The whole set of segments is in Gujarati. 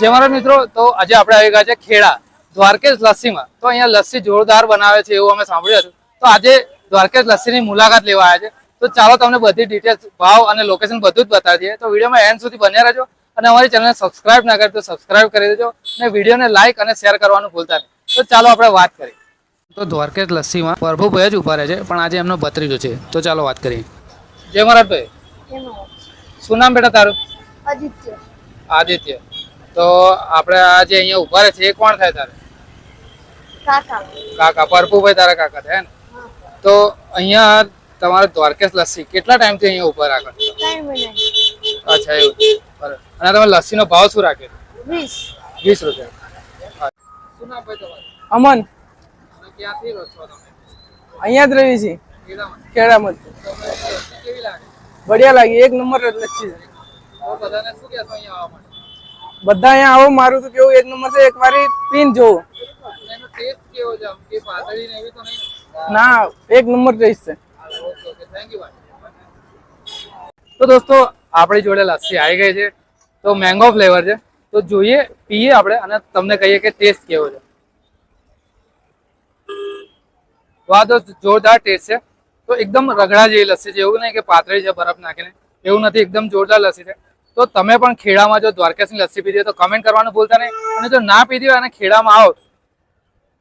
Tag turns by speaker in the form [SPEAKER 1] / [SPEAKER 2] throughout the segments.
[SPEAKER 1] જે મારા મિત્રો તો આજે આપણે આવી ગયા છે ખેડા દ્વારકેશ લસ્સીમાં. તો અહીંયા લસ્સી જોરદાર બનાવે છે એવું અમે સાંભળ્યું હતું. તો આજે દ્વારકેશ લસ્સીની મુલાકાત લેવા આવ્યા છે. તો ચાલો તમને બધી ડિટેલ્સ ભાવ અને લોકેશન બધું જ બતાવી દઈએ તો વિડીયોમાં એન્ડ સુધી બન્યા રહેજો અને અમારી ચેનલને સબસ્ક્રાઇબ ના કરી તો સબસ્ક્રાઇબ કરી દેજો અને વિડીયોને લાઇક અને શેર કરવાનું ભૂલતા નહીં. તો ચાલો આપણે વાત કરીએ. તો દ્વારકેશ લસ્સીમાં પ્રભુભાઈ જ ઊભા રહે છે પણ આજે એમનો ભત્રીજો છે. તો ચાલો વાત કરીએ. જય મહારાજભાઈ. શું નામ બેટા તારું?
[SPEAKER 2] આદિત્ય.
[SPEAKER 1] આદિત્ય. તો આપણે આ જે અહીંયા ઊભા રહે છે. એ કોણ થાય તારે?
[SPEAKER 2] કાકા.
[SPEAKER 1] કાકા પરપુભાઈ તારા કાકા થાય ને? તો અહીંયા તમારે દ્વારકેશ લસ્સી કેટલા ટાઈમથી અહીંયા ઊભા રાખો અચ્છા એવું બરાબર. અને તમે લસ્સીનો ભાવ શું રાખે
[SPEAKER 2] વીસ.
[SPEAKER 1] વીસ રૂપિયા. શું નામ ભાઈ તમારું?
[SPEAKER 3] અમન.
[SPEAKER 1] ક્યાંથી રહો છો તમે?
[SPEAKER 3] અહીંયા જ રહી છે
[SPEAKER 1] ખેડામાં કેવી લાગે?
[SPEAKER 3] બઢિયા લાગી. એક નંબર લસ્સી લચ્છી છે
[SPEAKER 1] બધાને શું કહેશો અહીંયા આવવા માટે?
[SPEAKER 3] બધા અહીંયા આવો, મારું તો કેવું એક નંબર છે, એક વારી પીન જોવો.
[SPEAKER 1] ને,
[SPEAKER 3] એક નંબર ટેસ્ટ છે.
[SPEAKER 1] તો દોસ્તો, આપણી જોડે લસ્સી આવી ગઈ છે. તો મેંગો ફ્લેવર છે. તો જોઈએ, પીએ આપણે અને તમને કહીએ કે ટેસ્ટ કેવો છે. વાહ તો જોરદાર ટેસ્ટ છે. તો એકદમ રગડા જેવી લસ્સી છે. એવું નહીં કે પાતળી છે, બરફ નાખીને. એવું નથી, એકદમ જોરદાર લસ્સી છે. તો તમે પણ ખેડામાં જો દ્વારકેશની લસ્સી પીધી હોય તો કમેન્ટ કરવાનું ભૂલતા નહીં. અને જો ના પીધી હોય અને ખેડામાં આવો,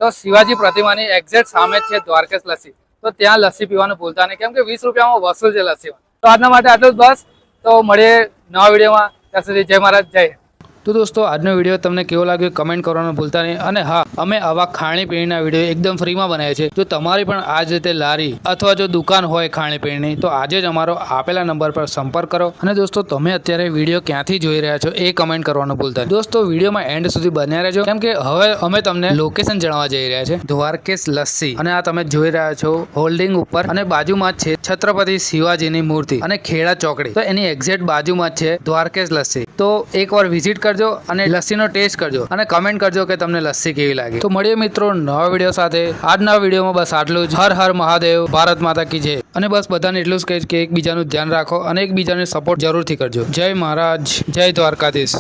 [SPEAKER 1] તો શિવાજી પ્રતિમાની એક્ઝેક્ટ સામે જ છે દ્વારકેશ લસ્સી. તો ત્યાં લસ્સી પીવાનું ભૂલતા નહીં. કેમ કે વીસ રૂપિયામાં વસૂલ છે લસ્સીમાં. તો આજના માટે આટલું જ બસ. તો મળીએ નવા વિડીયોમાં. ત્યાં સુધી જય મહારાજ, જય. તો દોસ્તો, આજનો વીડિયો તમને કેવો લાગ્યો કમેન્ટ કરવાનું ભૂલતા નહીં. અને હા, અમે આવા ખાણીપીણીના વીડિયો એકદમ ફ્રીમાં બનાવીએ છીએ. જો તમારી પણ આ જ રીતે લારી અથવા જો દુકાન હોય ખાણીપીણીની, તો આજે જ અમારો આપેલા નંબર પર સંપર્ક કરો. અને દોસ્તો, તમે અત્યારે વીડિયો ક્યાંથી જોઈ રહ્યા છો એ કમેન્ટ કરવાનું ભૂલતા દોસ્તો, વિડીયોમાં એન્ડ સુધી બન્યા રહેજો. કેમ કે હવે અમે તમને લોકેશન જણાવવા જઈ રહ્યા છે દ્વારકેશ લસ્સી. અને આ તમે જોઈ રહ્યા છો હોલ્ડિંગ ઉપર. અને બાજુમાં જ છે છત્રપતિ શિવાજીની મૂર્તિ અને ખેડા ચોકડી. તો એની એક્ઝેક્ટ બાજુમાં જ છે દ્વારકેશ લસ્સી. તો એકવાર વિઝિટ કરજો અને લસ્સીનો ટેસ્ટ કરજો અને કમેન્ટ કરજો કે તમને લસ્સી કેવી લાગી. તો મળીએ મિત્રો નવા વીડિયો સાથે. આજના વિડીયોમાં બસ આટલું જ. હર હર મહાદેવ. ભારત માતા કી જય. અને બસ બધાને એટલું જ કહીશ કે એકબીજાનું ધ્યાન રાખો અને એકબીજાને સપોર્ટ જરૂરથી કરજો. જય મહારાજ. જય દ્વારકાધીશ.